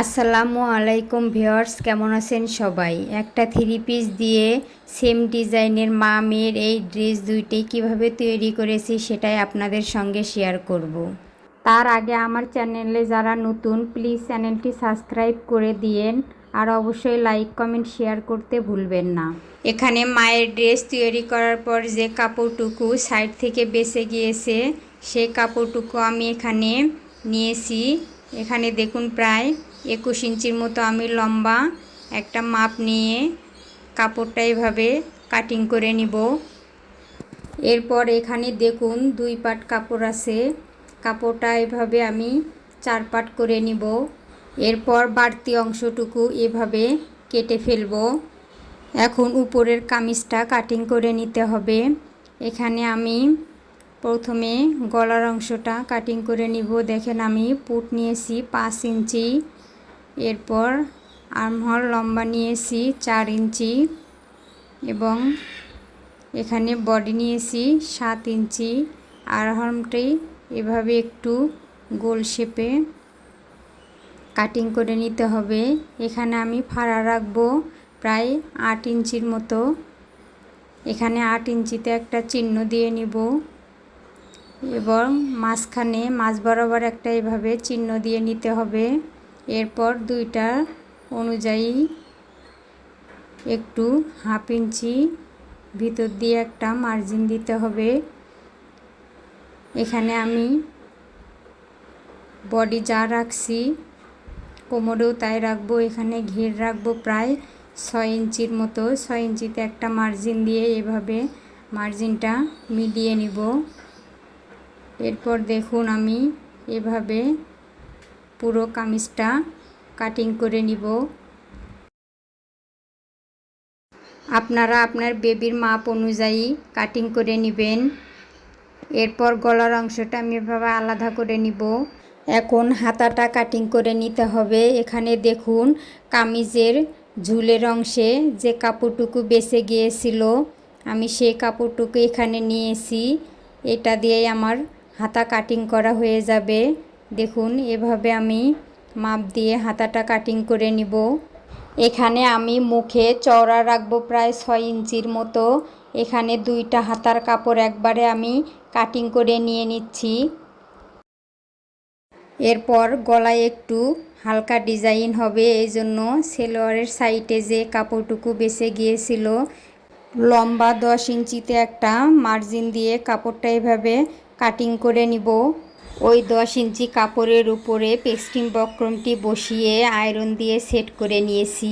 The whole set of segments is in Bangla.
আসসালামু আলাইকুম ভিউয়ার্স, কেমন আছেন সবাই? একটা থ্রি পিস দিয়ে সেম ডিজাইনের মা মেয়ের এই ড্রেস দুইটাই কীভাবে তৈরি করেছি সেটাই আপনাদের সঙ্গে শেয়ার করব। তার আগে আমার চ্যানেলে যারা নতুন প্লিজ চ্যানেলটি সাবস্ক্রাইব করে দিয়েন আর অবশ্যই লাইক কমেন্ট শেয়ার করতে ভুলবেন না। এখানে মায়ের ড্রেস তৈরি করার পর যে কাপড়টুকু সাইড থেকে বেঁচে গিয়েছে, সেই কাপড়টুকু আমি এখানে নিয়েছি। এখানে দেখুন প্রায় একুশ ইঞ্চির মতো আমি লম্বা একটা মাপ নিয়ে কাপড়টা এভাবে কাটিং করে নিব। এরপর এখানে দেখুন দুই পাট কাপড় আছে। কাপড়টা এভাবে আমি চার পাট করে নিব। এরপর বাড়তি অংশটুকু এভাবে কেটে ফেলব। এখন উপরের কামিজটা কাটিং করে নিতে হবে। এখানে আমি প্রথমে গলার অংশটা কাটিং করে নিব। দেখেন আমি পুট নিয়েছি পাঁচ ইঞ্চি। এরপর আর্মহল লম্বা নিয়েছি চার ইঞ্চি এবং এখানে বডি নিয়েছি সাত ইঞ্চি। আর্মটি এভাবে একটু গোল শেপে কাটিং করে নিতে হবে। এখানে আমি ফাড়া রাখব প্রায় আট ইঞ্চির মতো। এখানে আট ইঞ্চিতে একটা চিহ্ন দিয়ে নিব এবং মাঝখানে মাছ বরাবর একটা এভাবে চিহ্ন দিয়ে নিতে হবে। এরপর দুইটা অনুযায়ী একটু হাফ ইঞ্চি ভিতর দিয়ে একটা মার্জিন দিতে হবে। এখানে আমি বডি যা রাখছি, কোমরেও তাই রাখব, এখানে ঘের রাখব প্রায় ছয় ইঞ্চির মতো। ছয় ইঞ্চিতে একটা মার্জিন দিয়ে এভাবে মার্জিনটা মিলিয়ে নিব। এরপর দেখুন আমি এভাবে পুরো কামিজটা কাটিং করে নিব। আপনারা আপনার বেবির মাপ অনুযায়ী কাটিং করে নেবেন। এরপর গলার অংশটা আমি এভাবে আলাদা করে নিব। এখন হাতাটা কাটিং করে নিতে হবে। এখানে দেখুন কামিজের ঝুলের অংশে যে কাপড়টুকু বেঁচে গিয়েছিল, আমি সেই কাপড়টুকু এখানে নিয়েছি। এটা দিয়েই আমার হাতা কাটিং করা হয়ে যাবে। দেখুন, এভাবে আমি মাপ দিয়ে হাতাটা কাটিং করে নিব। এখানে আমি মুখে চওড়া রাখব প্রায় ছয় ইঞ্চির মতো। এখানে দুইটা হাতার কাপড় একবারে আমি কাটিং করে নিয়ে নিচ্ছি। এরপর গলায় একটু হালকা ডিজাইন হবে, এই জন্য সেলোয়ারের সাইডে যে কাপড়টুকু বেঁচে গিয়েছিল, লম্বা দশ ইঞ্চিতে একটা মার্জিন দিয়ে কাপড়টা এভাবে কাটিং করে নিব। ওই দশ ইঞ্চি কাপড়ের উপরে পেস্টিং বক্রমটি বসিয়ে আয়রন দিয়ে সেট করে নিয়েছি।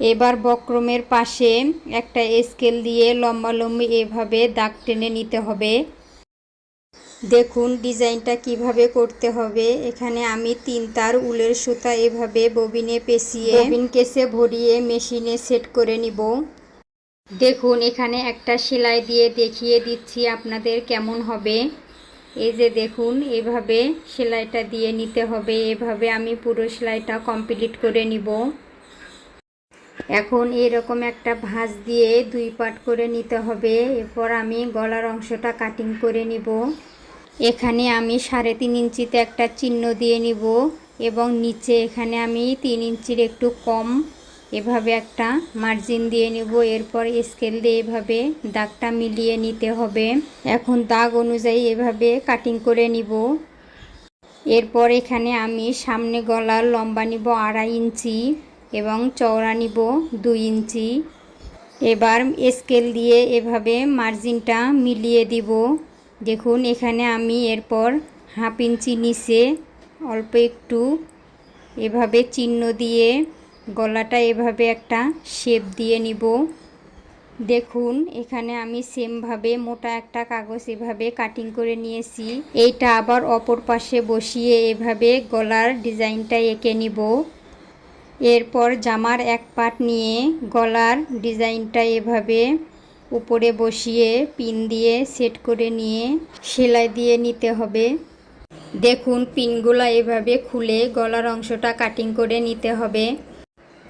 এবার বক্রমের পাশে একটা স্কেল দিয়ে লম্বা লম্বি এভাবে দাগ টেনে নিতে হবে। দেখুন ডিজাইনটা কীভাবে করতে হবে। এখানে আমি তিন তার উলের সুতা এভাবে ববিনে পেঁচিয়ে ববিন কেসে ভরিয়ে মেশিনে সেট করে নিব। দেখুন এখানে একটা সেলাই দিয়ে দেখিয়ে দিচ্ছি আপনাদের কেমন হবে। এই যে দেখুন, এভাবে সেলাইটা দিয়ে নিতে হবে। এভাবে আমি পুরো সেলাইটা কমপ্লিট করে নিব। এখন এরকম একটা ভাঁজ দিয়ে দুই পাট করে নিতে হবে। এরপর আমি গলার অংশটা কাটিং করে নিব। এখানে আমি সাড়ে তিন ইঞ্চিতে একটা চিহ্ন দিয়ে নিব এবং নিচে এখানে আমি তিন ইঞ্চির একটু কম এভাবে একটা মার্জিন দিয়ে নেব, এরপর স্কেল দিয়ে এভাবে দাগটা মিলিয়ে নিতে হবে। এখন দাগ অনুযায়ী এভাবে কাটিং করে নিব। এরপর এখানে আমি সামনে গলার লম্বা নিব আড়াই ইঞ্চি এবং চওড়া নিব দুই ইঞ্চি। এবার স্কেল দিয়ে এভাবে মার্জিনটা মিলিয়ে দিব। দেখুন, এখানে আমি এরপর হাফ ইঞ্চি নিচে অল্প একটু এভাবে চিহ্ন দিয়ে গলাটা এভাবে একটা শেপ দিয়ে নিব। দেখুন, এখানে আমি সেমভাবে মোটা একটা কাগজ এভাবে কাটিং করে নিয়েছি। এইটা আবার অপর পাশে বসিয়ে এভাবে গলার ডিজাইনটা এঁকে নিব। এরপর জামার এক পাট নিয়ে গলার ডিজাইনটা এভাবে উপরে বসিয়ে পিন দিয়ে সেট করে নিয়ে সেলাই দিয়ে নিতে হবে। দেখুন পিনগুলো এভাবে খুলে গলার অংশটা কাটিং করে নিতে হবে।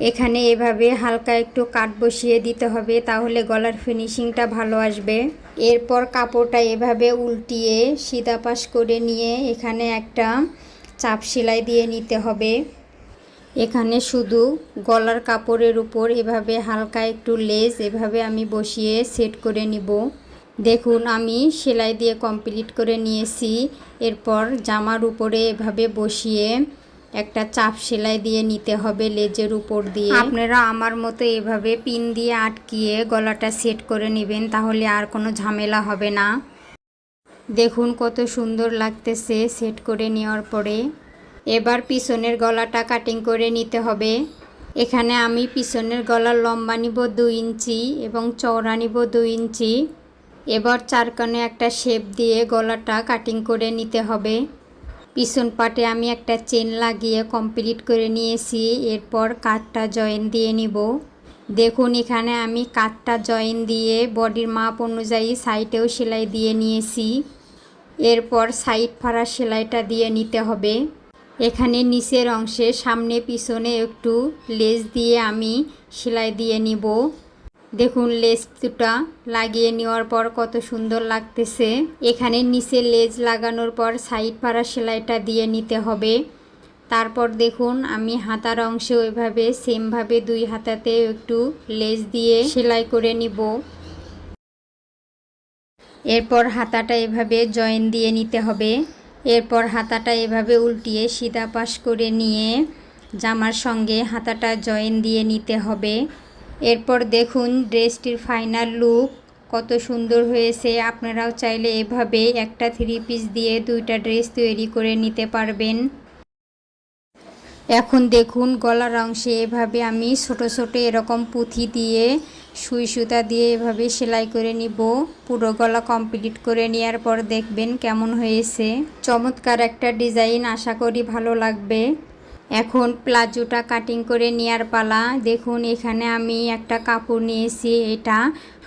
এখানে এভাবে হালকা একটু কাট বসিয়ে দিতে হবে, তাহলে গলার ফিনিশিংটা ভালো আসবে। এরপর কাপড়টা এভাবে উল্টিয়ে পাশ করে নিয়ে এখানে একটা চাপ সেলাই দিয়ে নিতে হবে। এখানে শুধু গলার কাপড়ের উপর এভাবে হালকা একটু লেস এভাবে আমি বসিয়ে সেট করে নিব। দেখুন, আমি সেলাই দিয়ে কমপ্লিট করে নিয়েছি। এরপর জামার উপরে এভাবে বসিয়ে একটা চাপ সেলাই দিয়ে নিতে হবে লেজের উপর দিয়ে। আপনারা আমার মতো এভাবে পিন দিয়ে আটকিয়ে গলাটা সেট করে নেবেন, তাহলে আর কোনো ঝামেলা হবে না। দেখুন কত সুন্দর লাগতেছে সেট করে নেওয়ার পরে। এবার পিছনের গলাটা কাটিং করে নিতে হবে। এখানে আমি পিছনের গলার লম্বা নিব দুই ইঞ্চি এবং চওড়া নিব দুই ইঞ্চি। এবার চারকানে একটা শেপ দিয়ে গলাটা কাটিং করে নিতে হবে। পিছন পাটে আমি একটা চেন লাগিয়ে কমপ্লিট করে নিয়েছি, এরপর কাঠটা জয়েন দিয়ে নিব। দেখুন, এখানে আমি কাঠটা জয়েন দিয়ে বডির মাপ অনুযায়ী সাইডেও সেলাই দিয়ে নিয়েছি। এরপর সাইড ফাড়া সেলাইটা দিয়ে নিতে হবে। এখানে নিচের অংশে সামনে পিছনে একটু লেস দিয়ে আমি সেলাই দিয়ে নিব। দেখুন লেস দুটা লাগিয়ে নেওয়ার পর কত সুন্দর লাগতেছে। এখানে নিচে লেজ লাগানোর পর সাইড পাড়া সেলাইটা দিয়ে নিতে হবে। তারপর দেখুন, আমি হাতার অংশে ওইভাবে সেমভাবে দুই হাতাতে একটু লেজ দিয়ে সেলাই করে নিব। এরপর হাতাটা এভাবে জয়েন দিয়ে নিতে হবে। এরপর হাতাটা এভাবে উল্টিয়ে সিধা পাশ করে নিয়ে জামার সঙ্গে হাতাটা জয়েন দিয়ে নিতে হবে। এরপর দেখুন ড্রেসটির ফাইনাল লুক, কত সুন্দর হয়েছে। আপনারাও চাইলে এভাবে একটা থ্রি পিস দিয়ে দুইটা ড্রেস তৈরি করে নিতে পারবেন। এখন দেখুন গলার অংশে এভাবে আমি ছোট ছোট এরকম পুঁথি দিয়ে, সুই সুতা দিয়ে এভাবে সেলাই করে নিব। পুরো গলা কমপ্লিট করে নেওয়ার পর দেখবেন কেমন হয়েছে। চমৎকার একটা ডিজাইন, আশা করি ভালো লাগবে। এখন প্লাজোটা কাটিং করে নেওয়ার পালা। দেখুন, এখানে আমি একটা কাপড় নিয়েছি। এটা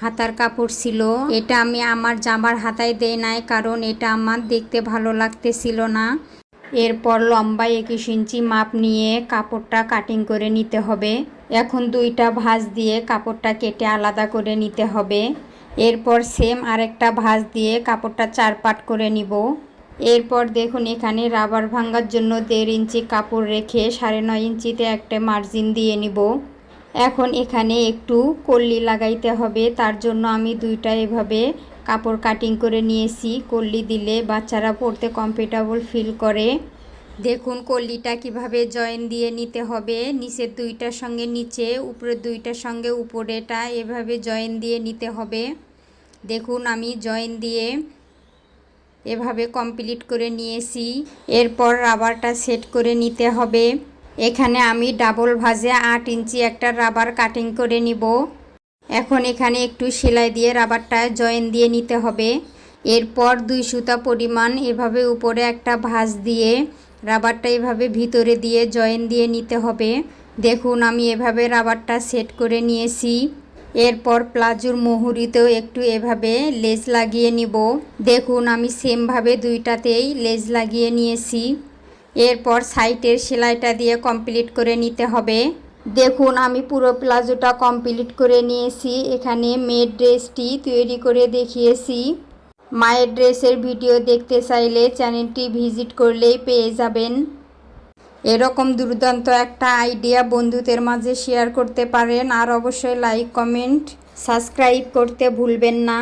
হাতার কাপড় ছিল। এটা আমি আমার জামার হাতায় দেই নাই, কারণ এটা আমার দেখতে ভালো লাগতেছিল না। এরপর লম্বা একুশ ইঞ্চি মাপ নিয়ে কাপড়টা কাটিং করে নিতে হবে। এখন দুইটা ভাঁজ দিয়ে কাপড়টা কেটে আলাদা করে নিতে হবে। এরপর সেম আরেকটা ভাঁজ দিয়ে কাপড়টা চার পাট করে নিব। এরপর দেখুন, এখানে রাবার ভাঙার জন্য দেড় ইঞ্চি কাপড় রেখে সাড়ে নয় ইঞ্চিতে একটা মার্জিন দিয়ে নিব। এখন এখানে একটু কল্লি লাগাইতে হবে, তার জন্য আমি দুইটা এভাবে কাপড় কাটিং করে নিয়েছি। কল্লি দিলে বাচ্চারা পড়তে কমফর্টেবল ফিল করে। দেখুন, কল্লিটা কীভাবে জয়েন দিয়ে নিতে হবে। নিচের দুইটার সঙ্গে নিচে, উপরের দুইটার সঙ্গে উপরেটা এভাবে জয়েন দিয়ে নিতে হবে। দেখুন, আমি জয়েন দিয়ে এভাবে কমপ্লিট করে নিয়েছি। এরপর রাবারটা সেট করে নিতে হবে। এখানে আমি ডাবল ভাজে আট ইঞ্চি একটা রাবার কাটিং করে নিব। এখন এখানে একটু সেলাই দিয়ে রাবারটা জয়েন দিয়ে নিতে হবে। এরপর দুই সুতা পরিমাণ এভাবে উপরে একটা ভাঁজ দিয়ে রাবারটা এভাবে ভিতরে দিয়ে জয়েন দিয়ে নিতে হবে। দেখুন আমি এভাবে রাবারটা সেট করে নিয়েছি। এরপর প্লাজোর মুহুরিতেও একটু এভাবে লেজ লাগিয়ে নিব। দেখুন, আমি সেমভাবে দুইটাতেই লেজ লাগিয়ে নিয়েছি। এরপর সাইটের সেলাইটা দিয়ে কমপ্লিট করে নিতে হবে। দেখুন, আমি পুরো প্লাজোটা কমপ্লিট করে নিয়েছি। এখানে মেয়ের ড্রেসটি তৈরি করে দেখিয়েছি। মায়ের ড্রেসের ভিডিও দেখতে চাইলে চ্যানেলটি ভিজিট করলেই পেয়ে যাবেন। এরকম দুর্দান্ত একটা আইডিয়া বন্ধুদের মাঝে শেয়ার করতে পারেন। আর অবশ্যই লাইক কমেন্ট সাবস্ক্রাইব করতে ভুলবেন না।